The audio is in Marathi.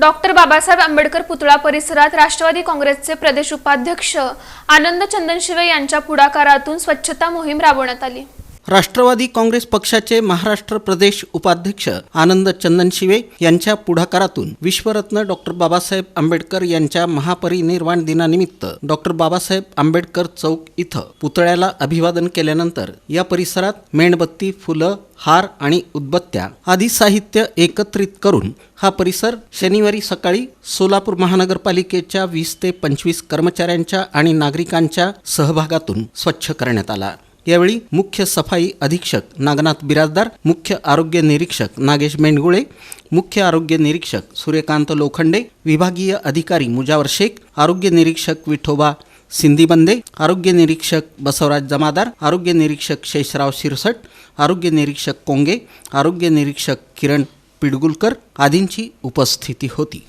डॉक्टर बाबासाहेब आंबेडकर पुतळा परिसरात राष्ट्रवादी काँग्रेसचे प्रदेश उपाध्यक्ष आनंद चंदनशिवे यांच्या पुढाकारातून स्वच्छता मोहीम राबवण्यात आली. राष्ट्रवादी काँग्रेस पक्षाचे महाराष्ट्र प्रदेश उपाध्यक्ष आनंद चंदनशिवे यांच्या पुढाकारातून विश्वरत्न डॉक्टर बाबासाहेब आंबेडकर यांच्या महापरिनिर्वाण दिनानिमित्त डॉक्टर बाबासाहेब आंबेडकर चौक इथं पुतळ्याला अभिवादन केल्यानंतर या परिसरात मेणबत्ती फुलं हार आणि उदबत्त्या आदी साहित्य एकत्रित करून हा परिसर शनिवारी सकाळी सोलापूर महानगरपालिकेच्या वीस ते पंचवीस कर्मचाऱ्यांच्या आणि नागरिकांच्या सहभागातून स्वच्छ करण्यात आला. यावेळी मुख्य सफाई अधीक्षक नागनाथ बिराजदार मुख्य आरोग्य निरीक्षक नागेश मेंढगुळे मुख्य आरोग्य निरीक्षक सूर्यकांत लोखंडे विभागीय अधिकारी मुजावर शेख आरोग्य निरीक्षक विठोबा सिंधीबंदे आरोग्य निरीक्षक बसवराज जमादार आरोग्य निरीक्षक शेषराव शिरसट आरोग्य निरीक्षक कोंगे आरोग्य निरीक्षक किरण पिडगुलकर आदींची उपस्थिती होती.